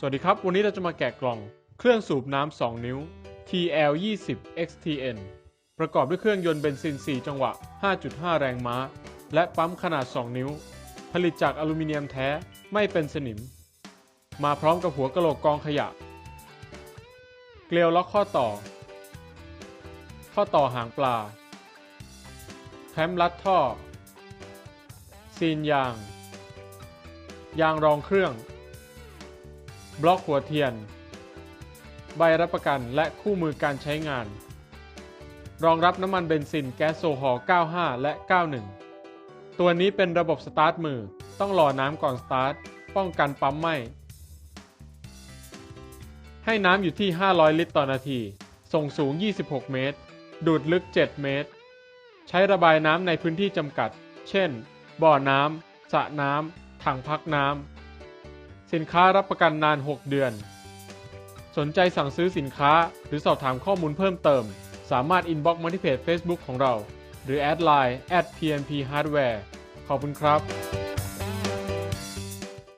สวัสดีครับ วันนี้เราจะมาแกะกล่อง เครื่องสูบน้ำ 2 นิ้ว TL20 XTN ประกอบด้วยเครื่องยนต์เบนซิน 4 จังหวะ 5.5 แรงม้า และปั๊มขนาด 2 นิ้ว ผลิตจากอลูมิเนียมแท้ ไม่เป็นสนิม มาพร้อมกับหัวกะโหลกกองขยะ เกลียวล็อกข้อต่อ ข้อต่อหางปลา แคมรัดท่อ ซีนยาง ยางรองเครื่อง บล็อกหัวเทียน ใบรับประกันและคู่มือการใช้งาน รองรับน้ำมันเบนซินแก๊สโซฮอล์ 95 และ 91 ตัวนี้เป็นระบบสตาร์ทมือ ต้องรอน้ำก่อนสตาร์ท ป้องกันปั๊มไหม้ ให้น้ำอยู่ที่ 500 ลิตรต่อนาที ส่งสูง 26 เมตร ดูดลึก 7 เมตร ใช้ระบายน้ำในพื้นที่จำกัด เช่น บ่อน้ำสระน้ำถังพักน้ำ สินค้ารับประกันนาน 6 เดือน สนใจสั่งซื้อสินค้าหรือสอบถามข้อมูลเพิ่มเติม สามารถอินบ็อกซ์มาที่เพจ Facebook ของเรา หรือแอดไลน์ PMP Hardware ขอบคุณครับ